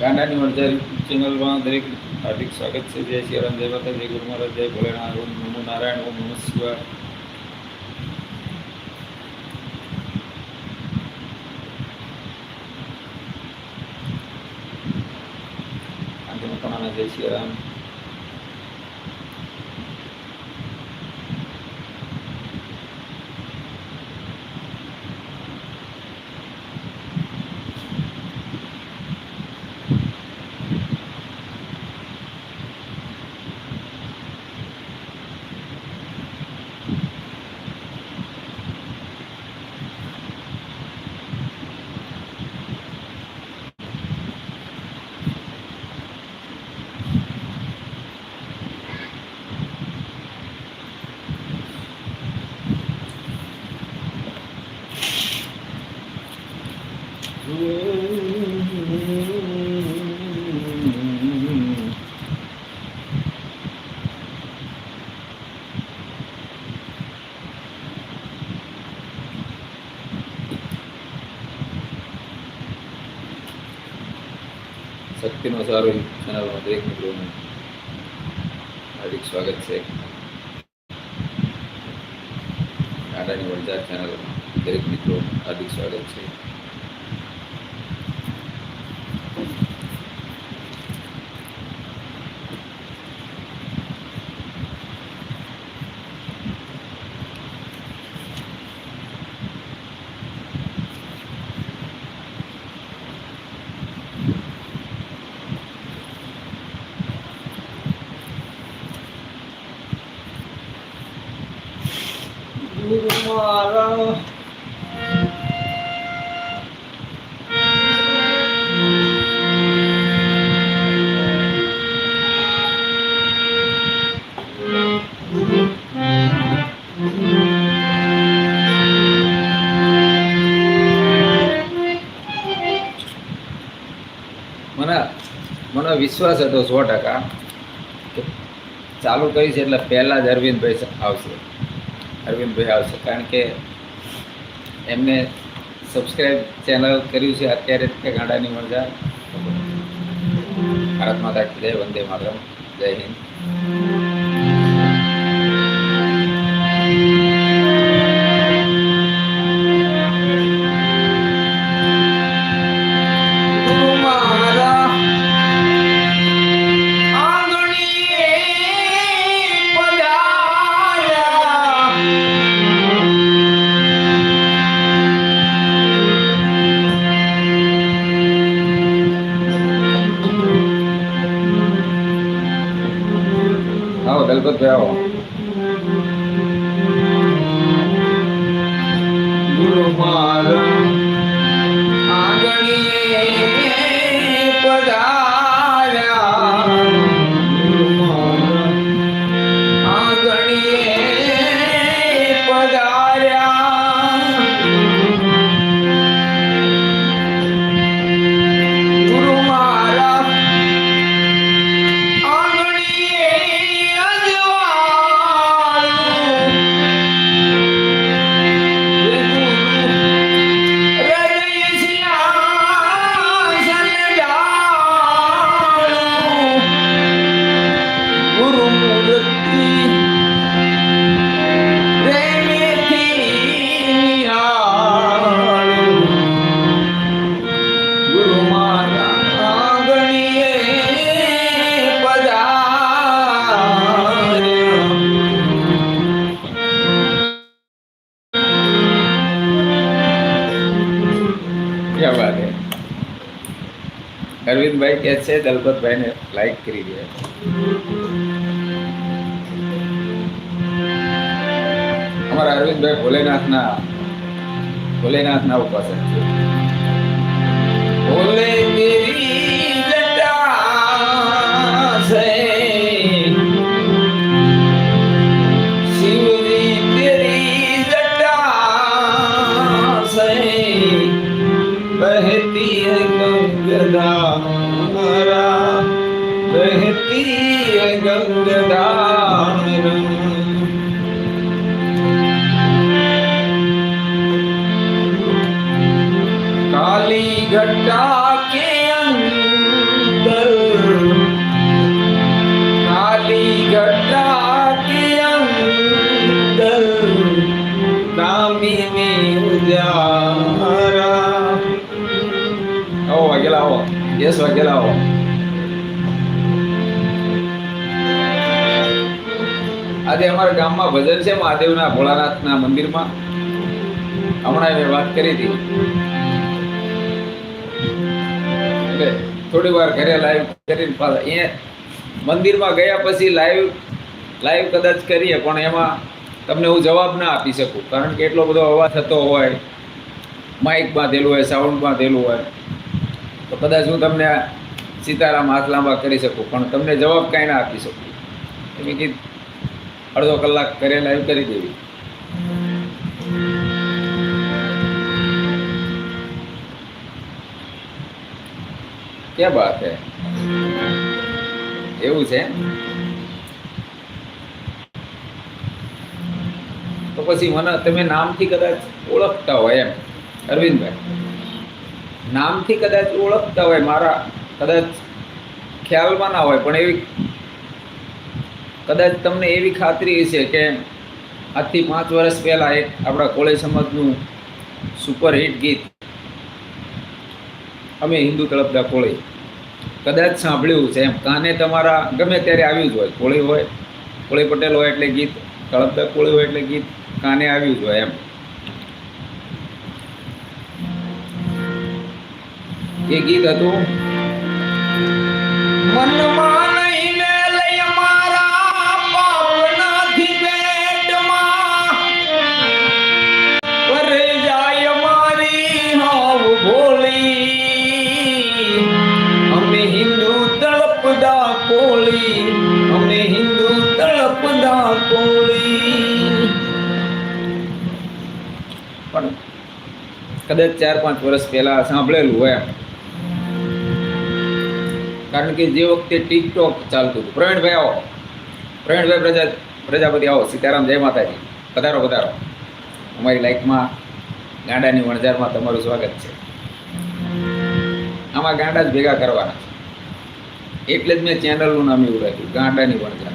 ગાંડાની વણઝાર ચેનલમાં દરેક હાર્દિક સ્વાગત છે. જય શ્રી રામ જય માતા જય ગુરુ મહારાજ, જય ભોલેનાથ, ઓમ નમો નારાયણ, ઓમ નમઃ શિવાય. અંતિમ જય શ્રી રામ શક્તિનો સારો ચેનલમાં દરેક મિત્રોનું હાર્દિક સ્વાગત છે. ગાંડાની વણઝાર ચેનલમાં દરેક મિત્રો હાર્દિક સ્વાગત છે. ગુરુ મારા મને મને વિશ્વાસ હતો સો ટકા કે ચાલુ કરીશ એટલે પહેલાં જ અરવિંદભાઈ આવશે અરવિંદભાઈ આવશે. કારણ કે એમને સબસ્ક્રાઈબ ચેનલ કર્યું છે અત્યારે કે ગાંડાની મજા. ભારત માતા જય વંદે માતરમ. જય હિન્દ. આવો ગુરુ મારા છે દલપતભાઈને લાઈક કરી દે અમારા અરવિંદભાઈ ભોલેનાથના ભોલેનાથના ઉપાસક છે. ભોલે અમારા ગામમાં ભજન છે મહાદેવના, ભોળાનાથના મંદિરમાં. હમણાં મેં વાત કરી હતી. થોડી વાર ઘરે લાઈવ કરીને પાછા મંદિરમાં ગયા પછી લાઈવ લાઈવ કદાચ કરીએ, પણ એમાં તમને હું જવાબ ના આપી શકું. કારણ કે એટલો બધો અવાજ થતો હોય માઇક બાંધેલું હોય સાઉન્ડ બાંધેલું હોય, તો કદાચ હું તમને સીતારામ હાથ લાંબા કરી શકું, પણ તમને જવાબ કાંઈ ના આપી શકું. એટલે કે અડધો કલાક ઘરે લાઈવ કરી દેવી. ક્યાં બાત હે? એવું છે? તો પછી મને તમે નામથી કદાચ ઓળખતા હોય એમ. અરવિંદભાઈ. નામથી કદાચ ઓળખતા હોય, મારા કદાચ ખ્યાલમાં ના હોય, પણ એવી કદાચ તમને એવી ખાતરી છે કે આજથી પાંચ વર્ષ પહેલાં એક આપણા કોળે સમાજનું સુપર હિટ ગીત, અમે હિન્દુ તળપદા કોળી. કદાચ સાંભળ્યું છે એમ. કાને તમારા, ગમે ત્યારે આવ્યું જ હોય, કોળી હોય, કોળી પટેલ હોય એટલે ગીત, તળપદા કોળી હોય એટલે ગીત, કાને આવ્યું જ હોય એમ. એ ગીત હતું કદાચ ચાર, પાંચ વર્ષ પહેલા સાંભળેલું હોય. કારણ કે જે વખતે ટિકટોક ચાલતું હતું પ્રવીણભાઈ આવો. પ્રવીણભાઈ પ્રજા, પ્રજાપતિ આવો, સીતારામ, જય માતાજી. પધારો પધારો. અમારી લાઈફમાં ગાંડાની વણઝારમાં તમારું સ્વાગત છે. આમાં ગાંડા જ ભેગા કરવાના છે. એટલે જ મેં ચેનલનું નામ એવું રાખ્યું, ગાંડાની વણઝાર.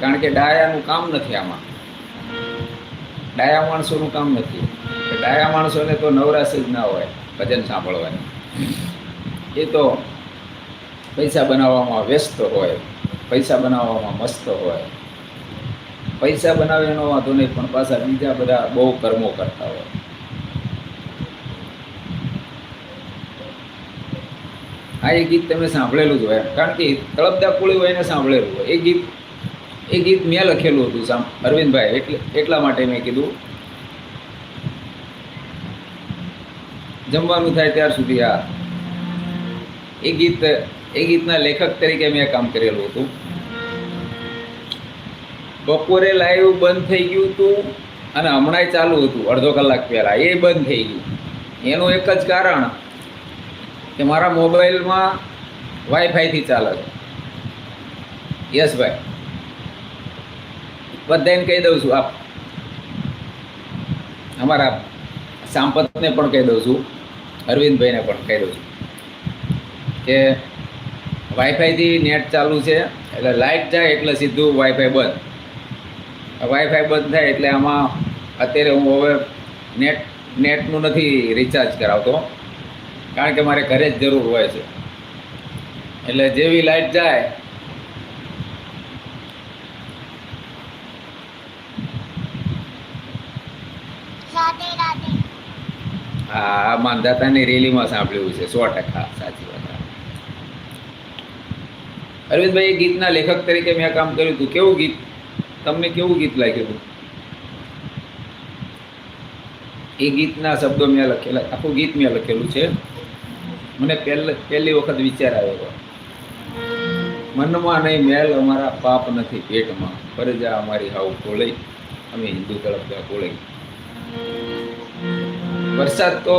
કારણ કે ડાયાનું કામ નથી આમાં. ડાયા માણસોનું કામ નથી. ડાયા માણસોને તો નવરાશ જ ના હોય ભજન સાંભળવાની. એ તો પૈસા બનાવવામાં વ્યસ્ત હોય, પૈસા બનાવવામાં મસ્ત હોય. પૈસા બનાવે એનો વાંધો નહીં, પણ પાછા બીજા બધા બહુ કર્મો કરતા હોય. આ એ ગીત તમે સાંભળેલું જ હોય કારણ કે તળપદા કુળી હોય એને સાંભળેલું હોય. એ ગીત એ ગીત મેં લખેલું હતું સામ અરવિંદભાઈ, એટલે એટલા માટે મેં કીધું. જમવાનું થાય ત્યાર સુધી આ. એ ગીત, એ ગીતના લેખક તરીકે મેં કામ કરેલું હતું. બપોરે લાઈવ બંધ થઈ ગયું હતું અને હમણાંય ચાલુ હતું, અડધો કલાક પહેલાં. એ બંધ થઈ ગયું. એનું એક જ કારણ કે મારા મોબાઈલમાં વાઈફાઈથી ચાલે યસ ભાઈ. બધાને કહી દઉં છું, આપ. અમારા સાંપતને પણ કહી દઉં છું, અરવિંદભાઈને પણ કહી દઉં છું કે વાઈફાઈથી નેટ ચાલુ છે, એટલે લાઇટ જાય એટલે સીધું વાઈફાઈ બંધ. વાઈફાઈ બંધ થાય એટલે આમાં અત્યારે હું હવે નેટ, નેટનું નથી રિચાર્જ કરાવતો, કારણ કે મારે ઘરે જ જરૂર હોય છે. એટલે જેવી લાઇટ જાય આ માનદાતાની રેલીમાં સાંભળ્યું છે, સો ટકા, સાચી વાત. અરવિંદભાઈ, એ ગીતના લેખક તરીકે મેં કામ કર્યું હતું. કેવું ગીત? તમને કેવું ગીત લાગ્યું હતું? એ ગીતના શબ્દો મેં લખેલા, આખું ગીત મેં લખેલું છે. મને પહેલે, પહેલી વખત વિચાર આવ્યો. મનમાં નહીં, મેલ અમારા પાપ નથી પેટમાં. ફરજા અમારી હાવ કોળઈ અમે હિન્દુ તળપદા કોળઈ વરસાદ તો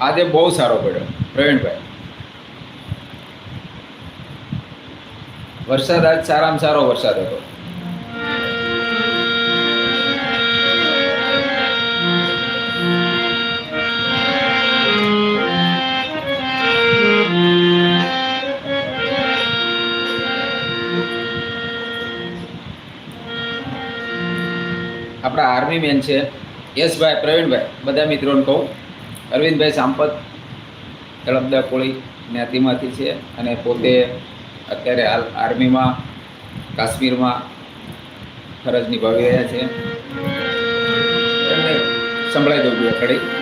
આજે બહુ સારો પડ્યો, પ્રવીણભાઈ. વરસાદ આજ સારામાં સારો વરસાદ હતો. આપણા આર્મી મેન છે. યશભાઈ, પ્રવીણભાઈ, બધા મિત્રોને કહું. અરવિંદભાઈ સાંપત, તળપદા કોળી જ્ઞાતિમાંથી છે અને પોતે અત્યારે હાલ આર્મીમાં, કાશ્મીરમાં ફરજ નિભાવી રહ્યા છે. એમને સંભળાઈ દઉં બે ખડી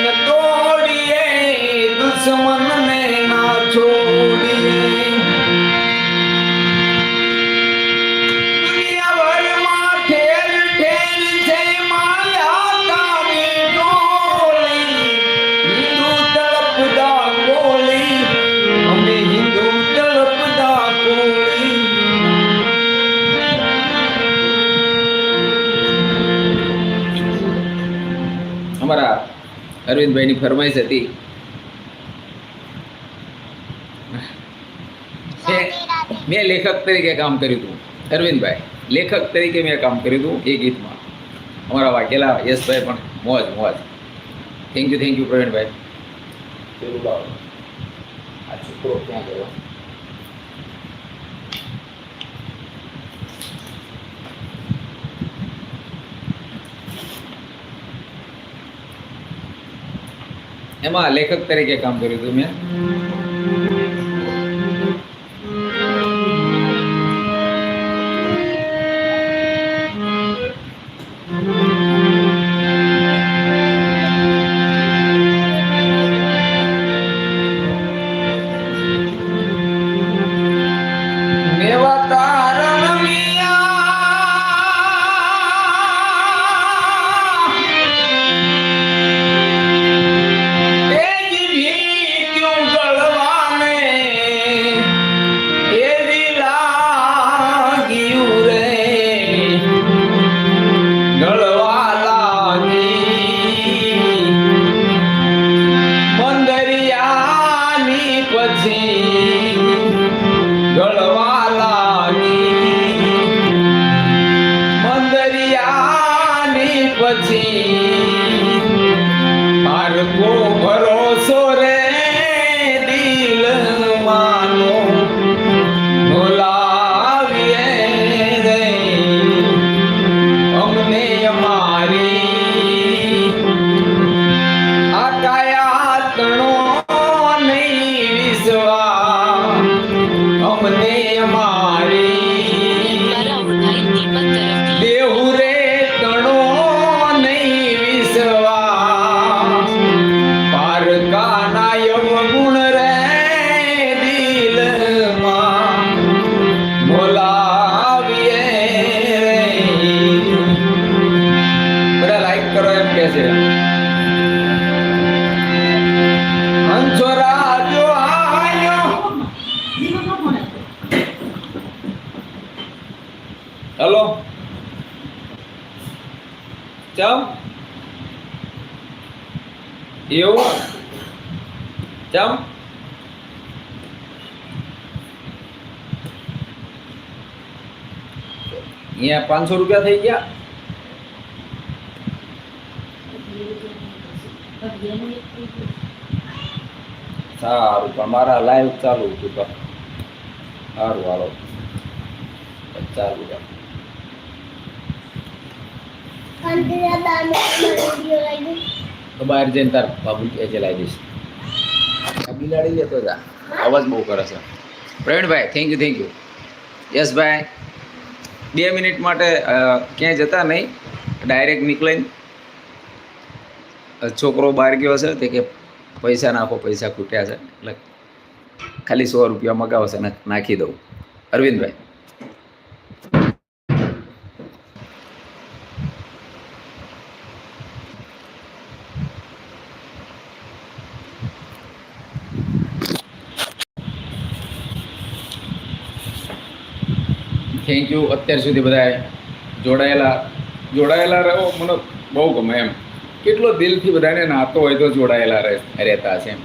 અમે હિન્દુ તળપદા કોળી. અમારા અરવિંદભાઈની ફરમાઈશ હતી મેં લેખક તરીકે કામ કર્યું હતું અરવિંદભાઈ. લેખક તરીકે મેં કામ કર્યું હતું એ ગીતમાં. અમારા વાઘેલા યશભાઈ પણ મોજ મોજ. Thank you thank you Pravinbhai. આ છોકરો ક્યાં ગયો? એમાં લેખક તરીકે કામ કર્યું હતું મેં. એવું? ચમ અહીંયા પાંચસો રૂપિયા થઈ ગયા? સારું, પણ મારા લાઈવ ચાલુ હતું તો. સારું, હાલો. ચાલુ રાખ તો બહાર જઈને તાર બાબુ કે ચલાવી દઈશ. આ બિલાડી લેતો હતા અવાજ બહુ કરે છે. Pravinbhai thank you thank you yes ભાઈ બે મિનિટ માટે ક્યાંય જતા નહીં. ડાયરેક્ટ નીકળીને છોકરો બહાર ગયો છે તે કે પૈસા નાખો પૈસા ખૂટ્યા છે. એટલે ખાલી સો રૂપિયા મગાવશે ને નાખી દઉં. અરવિંદભાઈ. થેન્ક યુ અત્યાર સુધી બધાએ જોડાયેલા જોડાયેલા રહો. મને બહુ ગમે એમ. કેટલો દિલથી બધાને નાતો હોય તો જોડાયેલા રહે. રહેતા છે એમ.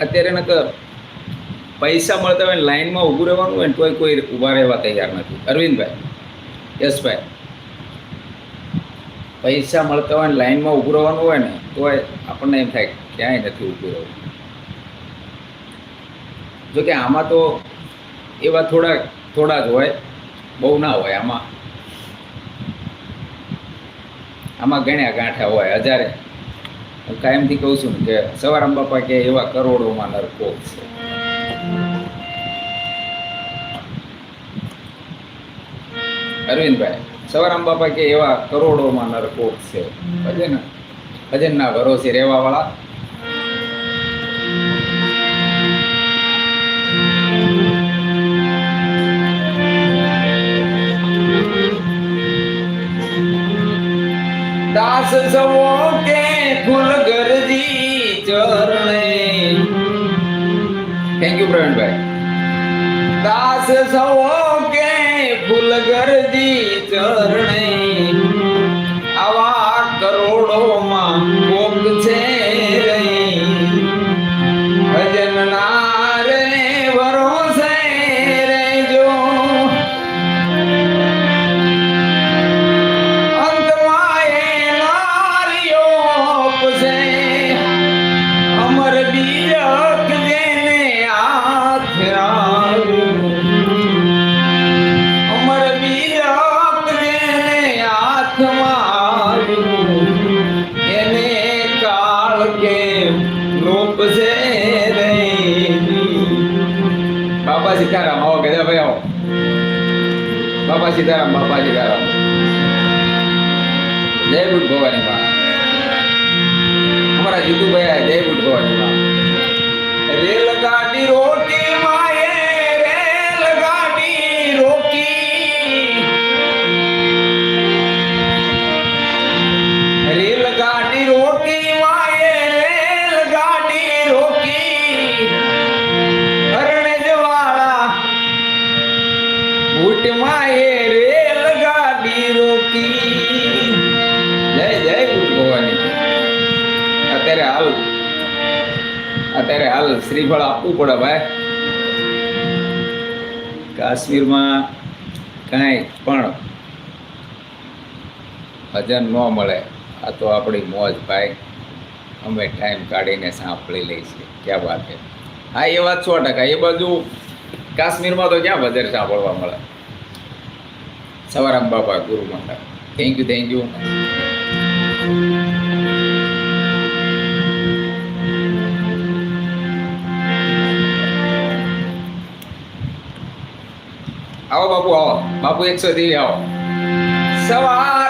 અત્યારે ન પૈસા મળતા હોય લાઈનમાં ઊભું રહેવાનું હોય ને તોય કોઈ ઊભા રહેવા તૈયાર નથી. અરવિંદભાઈ. યશભાઈ. પૈસા મળતા હોય ને લાઈનમાં ઊભું રહેવાનું હોય ને તોય આપણને એમ થાય ક્યાંય નથી ઊભું રહેવું. જો કે આમાં તો એવા થોડા થોડા જ હોય. બહુ ના હોય આમાં. આમાં ગણ્યા ગાંઠા હોય. હજારે. હું કાયમથી કહું છું કે સવારામ બાપા કે એવા કરોડોમાં નરકો છે. અરવિંદભાઈ, સવારામ બાપા કે એવા કરોડોમાં નરકો છે. ભજન ભજનના ભરોસે રહેવા દાસ સવો કે ફૂલ ગરજી ચરણે. Thank you Pravinbhai. દાસ સવો કે ફૂલ ગરજી ચરણે. સીતારામ બાપા સીતારામ જય બુટ ભવાની માં અમારા જીતુભાઈ જય બુટ ભવાની અત્યારે હાલ શ્રીફળ આપવું પડે ભાઈ. કાશ્મીરમાં કાંઈ પણ ભજન ન મળે. આ તો આપણી મોજ ભાઈ. અમે ટાઈમ કાઢીને સાંભળી છીએ. ક્યાં વાત હા, એ વાત સો ટકા. એ બાજુ કાશ્મીરમાં તો ક્યાં ભજન સાંભળવા મળે? સવારામ બાપા ગુરુ મંડળ. થેન્ક યુ થેન્ક યુ આવો બાપુ આવો બાપુ એકસો દેવી આવો સવારામ